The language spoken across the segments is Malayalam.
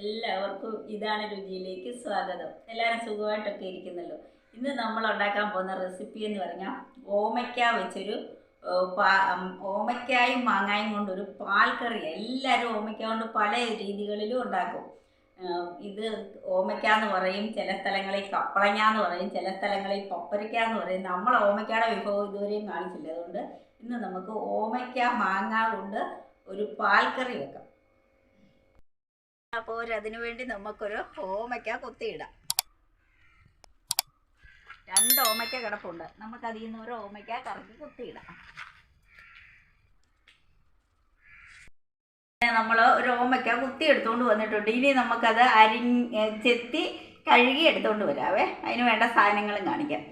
എല്ലാവർക്കും ഇതാണ് രുചിയിലേക്ക് സ്വാഗതം. എല്ലാവരും സുഖമായിട്ടൊക്കെ ഇരിക്കുന്നല്ലോ. ഇന്ന് നമ്മൾ ഉണ്ടാക്കാൻ പോകുന്ന റെസിപ്പി എന്ന് പറഞ്ഞാൽ ഓമയ്ക്ക വെച്ചൊരു ഓമയ്ക്കായും മാങ്ങായും കൊണ്ടൊരു പാൽക്കറി കറി എല്ലാവരും ഓമയ്ക്ക കൊണ്ട് പല രീതികളിലും ഉണ്ടാക്കും. ഇത് ഓമയ്ക്ക എന്ന് പറയും ചില സ്ഥലങ്ങളിൽ കപ്പളങ്ങ എന്ന് പറയും ചില സ്ഥലങ്ങളിൽ പപ്പരയ്ക്ക എന്ന് പറയും. നമ്മൾ ഓമയ്ക്കയുടെ വിഭവം ഇതുവരെയും കാണിച്ചില്ല. അതുകൊണ്ട് ഇന്ന് നമുക്ക് ഓമയ്ക്ക മാങ്ങ കൊണ്ട് ഒരു പാൽക്കറി കറി വെക്കാം. അപ്പോൾ അതിനു വേണ്ടി നമുക്കൊരു ഓമയ്ക്ക കൊത്തിയിടാം. രണ്ട് ഓമയ്ക്ക കിടപ്പുണ്ട്. നമുക്ക് അതിൽ നിന്ന് ഒരു ഓമയ്ക്ക കറക്കി കുത്തിയിടാം. നമ്മൾ ഒരു ഓമയ്ക്ക കുത്തി എടുത്തുകൊണ്ട് വന്നിട്ടുണ്ട്. ഇനി നമുക്കത് അരി ചെത്തി കഴുകി എടുത്തുകൊണ്ട് വരാവേ. അതിന് വേണ്ട സാധനങ്ങളും കാണിക്കാം.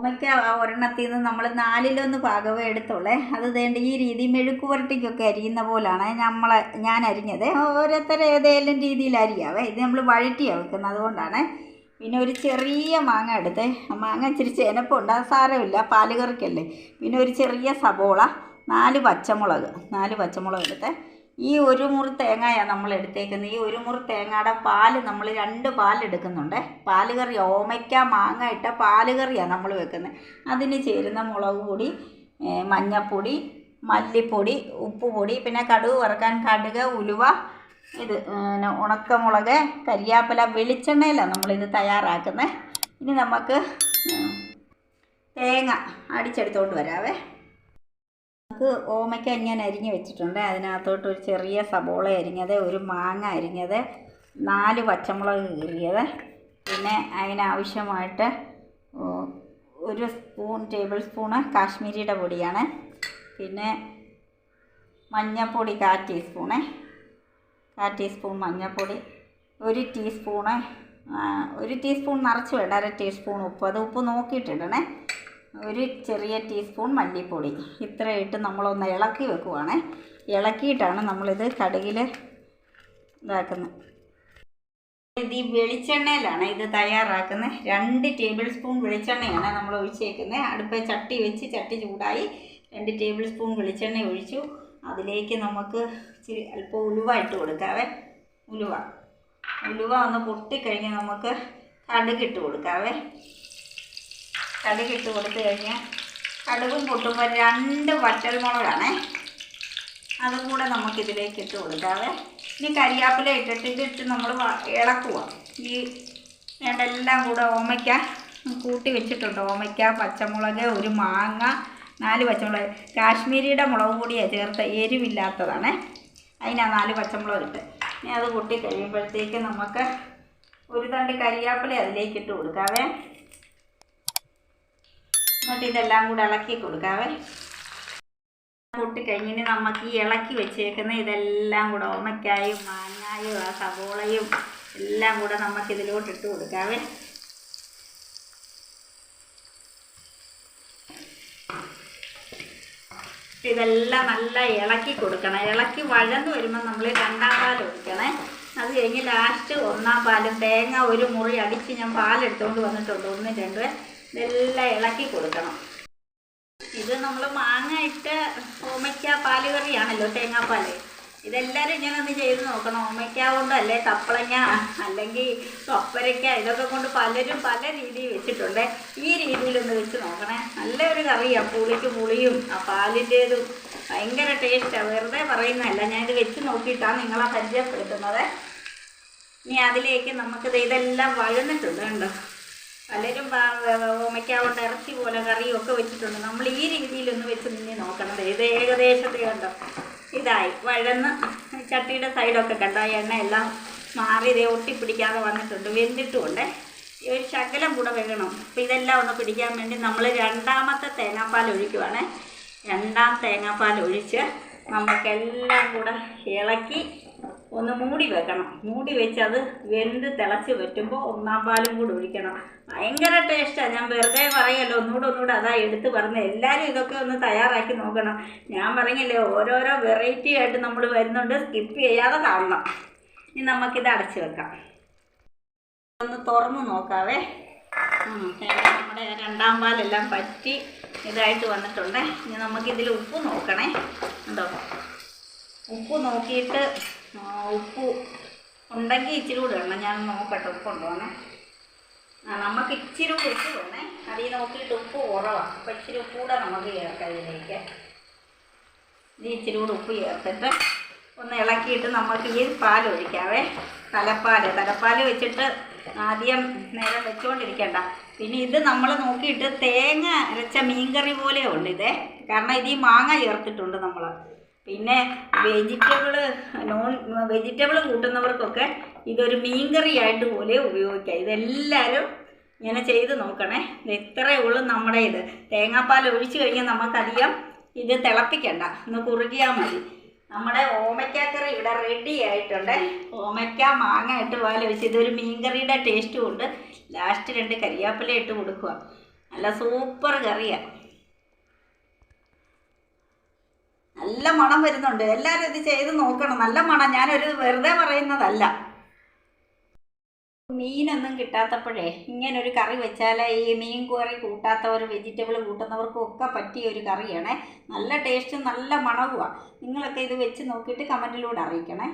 ഓമയ്ക്ക ആ ഒരെണ്ണത്തിൽ നിന്ന് നമ്മൾ നാലിലൊന്ന് പാകവേ എടുത്തോളേ അത് വേണ്ട ഈ രീതി മെഴുക്ക് പുരട്ടിക്കൊക്കെ അരിയുന്ന പോലാണ് നമ്മൾ ഞാൻ അരിഞ്ഞത്. ഓരോരുത്തർ ഏതെങ്കിലും രീതിയിൽ അരിയാവേ. ഇത് നമ്മൾ വഴറ്റിയാണ് വെക്കുന്നത് അതുകൊണ്ടാണ്. പിന്നെ ഒരു ചെറിയ മാങ്ങ എടുത്ത്. മാങ്ങ ഇച്ചിരി ചേനപ്പുണ്ട്. അത് സാരമില്ല. പാലുകറിക്കല്ലേ പിന്നെ ഒരു ചെറിയ സബോള. നാല് പച്ചമുളക്. നാല് പച്ചമുളക് എടുത്ത്. ഈ ഒരു മുറി തേങ്ങയാണ് നമ്മൾ എടുത്തേക്കുന്നത് ഈ ഒരു മുറി തേങ്ങയുടെ പാൽ നമ്മൾ രണ്ട് പാലെടുക്കുന്നുണ്ട് പാൽ കറി ഓമയ്ക്ക മാങ്ങ ഇട്ട പാൽ കറിയാണ് നമ്മൾ വെക്കുന്നത് അതിന് ചേരുന്ന മുളക് പൊടി മഞ്ഞൾപ്പൊടി മല്ലിപ്പൊടി ഉപ്പുപൊടി പിന്നെ കടുക് വറുക്കാൻ കടുക് ഉലുവ ഇത് പിന്നെ ഉണക്കമുളക് കരിയാപ്പല വെളിച്ചെണ്ണയിലാണ് നമ്മളിത് തയ്യാറാക്കുന്നത് ഇനി നമുക്ക് തേങ്ങ അടിച്ചെടുത്തോണ്ട് വരാവേ. നമുക്ക് ഓമയ്ക്ക ഞാൻ അരിഞ്ഞ് വെച്ചിട്ടുണ്ട്. അതിനകത്തോട്ട് ഒരു ചെറിയ സബോള അരിഞ്ഞത് ഒരു മാങ്ങ അരിഞ്ഞത് നാല് പച്ചമുളക് കീറിയത്. പിന്നെ അതിനാവശ്യമായിട്ട് ഒരു സ്പൂൺ ടേബിൾ സ്പൂണ് കാശ്മീരിയുടെ പൊടിയാണ്. പിന്നെ മഞ്ഞൾപ്പൊടി കാ ടീസ്പൂണ്. കാ ടീസ്പൂൺ മഞ്ഞൾപ്പൊടി ഒരു ടീസ്പൂണ് ഒരു ടീസ്പൂൺ നിറച്ച് വേണ്ട അര ടീസ്പൂൺ ഉപ്പ്. അത് ഉപ്പ് നോക്കിയിട്ടിടണേ. ഒരു ചെറിയ ടീസ്പൂൺ മല്ലിപ്പൊടി. ഇത്രയിട്ട് നമ്മളൊന്ന് ഇളക്കി വെക്കുവാണേ. ഇളക്കിയിട്ടാണ് നമ്മളിത് കടുകിൽ ഇതാക്കുന്നത്. ഇത് ഈ വെളിച്ചെണ്ണയിലാണ് ഇത് തയ്യാറാക്കുന്നത്. രണ്ട് ടേബിൾ സ്പൂൺ വെളിച്ചെണ്ണയാണ് നമ്മൾ ഒഴിച്ചേക്കുന്നത്. അടുപ്പ് ചട്ടി വെച്ച് ചട്ടി ചൂടായി രണ്ട് ടേബിൾ സ്പൂൺ വെളിച്ചെണ്ണ ഒഴിച്ചു. അതിലേക്ക് നമുക്ക് ഇച്ചിരി അല്പം ഉലുവ ഇട്ട് കൊടുക്കാവേ. ഉലുവ. ഉലുവ ഒന്ന് പൊട്ടിക്കഴിഞ്ഞ് നമുക്ക് കടുകിട്ട് കൊടുക്കാവേ. കടുകിട്ട് കൊടുത്തു കഴിഞ്ഞാൽ കടുകും പൊട്ടുമ്പോൾ രണ്ട് വറ്റൽമുളകാണേ. അതും കൂടെ നമുക്കിതിലേക്ക് ഇട്ട് കൊടുക്കാവേ. ഇനി കരിയാപ്പില ഇട്ടിട്ട് ഇതിട്ട് നമ്മൾ ഇളക്കുക ഈ വേണ്ടെല്ലാം കൂടെ ഓമയ്ക്ക കൂട്ടി വെച്ചിട്ടുണ്ട്. ഓമയ്ക്ക പച്ചമുളക് ഒരു മാങ്ങ നാല് പച്ചമുളക്. കാശ്മീരിയുടെ മുളക് പൊടിയാണ് ചേർത്ത എരിവില്ലാത്തതാണേ. അതിനാ നാല് പച്ചമുളക് ഇട്ട്. ഇനി അത് കൂട്ടി കഴിയുമ്പോഴത്തേക്ക് നമുക്ക് ഒരു തണ്ട് കരിയാപ്പില അതിലേക്ക് ഇട്ട് കൊടുക്കാവേ. എന്നിട്ട് ഇതെല്ലാം കൂടെ ഇളക്കി കൊടുക്കാവേ. കൂട്ടി കഴിഞ്ഞ് നമുക്ക് ഈ ഇളക്കി വെച്ചേക്കുന്ന ഇതെല്ലാം കൂടെ ഓമയ്ക്കായും മാങ്ങായും ആ സവോളയും എല്ലാം കൂടെ നമുക്ക് ഇതിലോട്ട് ഇട്ട് കൊടുക്കാവേ. ഇതെല്ലാം നല്ല ഇളക്കി കൊടുക്കണം. ഇളക്കി വഴന്ന് വരുമ്പോൾ നമ്മൾ രണ്ടാം പാൽ ഒഴിക്കണേ. അത് കഴിഞ്ഞ് ലാസ്റ്റ് ഒന്നാം പാലും തേങ്ങ ഒരു മുറി അടിച്ച് ഞാൻ പാലെടുത്തുകൊണ്ട് വന്നിട്ടുണ്ട്. ഒന്ന് രണ്ട്. ഇതെല്ലാം ഇളക്കി കൊടുക്കണം. ഇത് നമ്മൾ മാങ്ങ ഇട്ട് ഓമയ്ക്ക പാൽ കറിയാണല്ലോ തേങ്ങാപ്പാൽ. ഇതെല്ലാവരും ഇങ്ങനെ ഒന്ന് ചെയ്ത് നോക്കണം. ഓമയ്ക്ക കൊണ്ട് അല്ലെ അല്ലെങ്കിൽ കൊപ്പരയ്ക്ക ഇതൊക്കെ കൊണ്ട് പലരും പല രീതിയിൽ വെച്ചിട്ടുണ്ട്. ഈ രീതിയിലൊന്ന് വെച്ച് നോക്കണേ. നല്ലൊരു കറിയാണ് പുളിക്ക് പുളിയും ആ പാലിന്റേതും ഭയങ്കര ടേസ്റ്റാണ് വെറുതെ പറയുന്നതല്ല. ഞാനിത് വെച്ച് നോക്കിയിട്ടാണ് നിങ്ങളെ പരിചയപ്പെടുത്തുന്നത്. ഇനി അതിലേക്ക് നമുക്കിത് ഇതെല്ലാം വഴന്നിട്ടുണ്ട് കണ്ടോ? പലരും ഓമയ്ക്ക കൊണ്ട് ഇറച്ചി പോലെ കറിയും ഒക്കെ വെച്ചിട്ടുണ്ട്. നമ്മൾ ഈ രീതിയിലൊന്ന് വെച്ച് നിന്നെ നോക്കണത് ഏത് ഏകദേശത്തെ കണ്ടോ? ഇതായി. വഴന്ന് ചട്ടിയുടെ സൈഡൊക്കെ കണ്ടോ? എണ്ണ എല്ലാം മാറി ഇതേ ഒട്ടിപ്പിടിക്കാതെ വന്നിട്ടുണ്ട്. വെന്തിട്ടുമുണ്ട്. ഒരു ശകലം കൂടെ വേണം അപ്പോൾ ഇതെല്ലാം ഒന്ന് പിടിക്കാൻ വേണ്ടി നമ്മൾ രണ്ടാമത്തെ തേങ്ങാപ്പാൽ ഒഴിക്കുവാണ്. രണ്ടാം തേങ്ങാപ്പാൽ ഒഴിച്ച് നമുക്കെല്ലാം കൂടെ ഇളക്കി ഒന്ന് മൂടി വെക്കണം. മൂടി വെച്ച് അത് വെന്ത് തിളച്ച് പറ്റുമ്പോൾ ഒന്നാം പാലും കൂടി ഒഴിക്കണം. ഭയങ്കര ടേസ്റ്റാണ് ഞാൻ വെറുതെ പറയല്ലോ. ഒന്നുകൂടെ ഒന്നുകൂടെ അതാ എടുത്ത് പറഞ്ഞത് എല്ലാവരും ഇതൊക്കെ ഒന്ന് തയ്യാറാക്കി നോക്കണം. ഞാൻ പറഞ്ഞില്ലേ ഓരോരോ വെറൈറ്റി ആയിട്ട് നമ്മൾ വരുന്നുണ്ട്. സ്കിപ്പ് ചെയ്യാതെ കാണണം. ഇനി നമുക്കിത് അടച്ച് വെക്കാം. ഒന്ന് തുറന്ന് നോക്കാവേ. നമ്മുടെ രണ്ടാം പാലെല്ലാം പറ്റി ഇതായിട്ട് വന്നിട്ടുണ്ട്. ഇനി നമുക്കിതിൽ ഉപ്പ് നോക്കണേ. ഉണ്ടോ? ഉപ്പ് നോക്കിയിട്ട് ഉപ്പ് ഉണ്ടെങ്കിൽ ഇച്ചിരി കൂടെ ഇടണം. ഞാൻ നോക്കട്ടെ ഉപ്പുണ്ടോന്നെ ആ നമുക്ക് ഇച്ചിരി കൂടെ ഉപ്പ് വേണേ. അതിൽ നോക്കിയിട്ട് ഉപ്പ് കുറവാണ് അപ്പം ഇച്ചിരി ഉപ്പ് കൂടെ നമുക്ക് ചേർക്കാം ഇതിലേക്ക് ഇനി ഇച്ചിരി കൂടെ ഉപ്പ് ചേർത്തിട്ട് ഒന്ന് ഇളക്കിയിട്ട് നമുക്ക് ഈ പാൽ ഒഴിക്കാവേ. തലപ്പാൽ തലപ്പാൽ വെച്ചിട്ട് ആദ്യം നേരം വെച്ചുകൊണ്ടിരിക്കേണ്ട പിന്നെ ഇത് നമ്മൾ നോക്കിയിട്ട് തേങ്ങ അരച്ച മീൻകറി പോലെ ഇതേ. കാരണം ഇത് ഈ മാങ്ങ ചേർത്തിട്ടുണ്ട് നമ്മൾ പിന്നെ വെജിറ്റബിൾ നോൺ വെജിറ്റബിൾ കൂട്ടുന്നവർക്കൊക്കെ ഇതൊരു മീൻകറി ആയിട്ട് പോലെ ഉപയോഗിക്കാം. ഇതെല്ലാവരും ഇങ്ങനെ ചെയ്ത് നോക്കണേ. ഇത് ഇത്രയേ ഉള്ളൂ നമ്മുടെ ഇത്. തേങ്ങാപ്പാൽ ഒഴിച്ചു കഴിഞ്ഞാൽ നമുക്കധികം ഇത് തിളപ്പിക്കണ്ട. ഒന്ന് കുറുകിയാൽ മതി. നമ്മുടെ ഓമയ്ക്കാക്കറി ഇവിടെ റെഡി ആയിട്ടുണ്ട്. ഓമയ്ക്ക മാങ്ങ ഇട്ട് പാൽ വെച്ച് ഇതൊരു മീൻകറിയുടെ ടേസ്റ്റും ഉണ്ട്. ലാസ്റ്റ് രണ്ട് കരിയാപ്പില ഇട്ട് കൊടുക്കുക. നല്ല സൂപ്പർ കറിയാണ് നല്ല മണം വരുന്നുണ്ട്. എല്ലാവരും ഇത് ചെയ്ത് നോക്കണം. നല്ല മണം. ഞാനൊരു വെറുതെ പറയുന്നതല്ല. മീനൊന്നും കിട്ടാത്തപ്പോഴേ ഇങ്ങനെ ഒരു കറി വെച്ചാൽ ഈ മീൻ കറി കൂട്ടാത്തവർ വെജിറ്റബിൾ കൂട്ടുന്നവർക്കും ഒക്കെ പറ്റിയ ഒരു കറിയാണേ. നല്ല ടേസ്റ്റും നല്ല മണവുമാണ് നിങ്ങളൊക്കെ ഇത് വെച്ച് നോക്കിയിട്ട് കമന്റിലൂടെ അറിയിക്കണേ.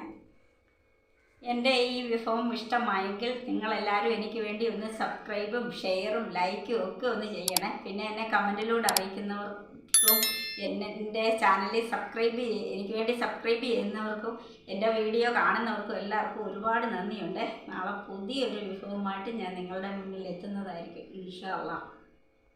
എന്റെ ഈ വിഭവം ഇഷ്ടമായെങ്കിൽ നിങ്ങളെല്ലാവരും എനിക്ക് വേണ്ടി ഒന്ന് സബ്സ്ക്രൈബും ഷെയറും ലൈക്കും ഒക്കെ ഒന്ന് ചെയ്യണേ. പിന്നെ എന്നെ കമന്റിലൂടെ അറിയിക്കുന്നവർക്കും എന്റെ ചാനലിൽ സബ്സ്ക്രൈബ് ചെയ്യുക എനിക്ക് വേണ്ടി സബ്സ്ക്രൈബ് ചെയ്യുന്നവർക്കും എന്റെ വീഡിയോ കാണുന്നവർക്കും എല്ലാവർക്കും ഒരുപാട് നന്ദിയുണ്ട്. നാളെ പുതിയൊരു വിഭവമായിട്ട് ഞാൻ നിങ്ങളുടെ മുന്നിൽ എത്തുന്നതായിരിക്കും ഇൻഷാ അള്ളാഹ്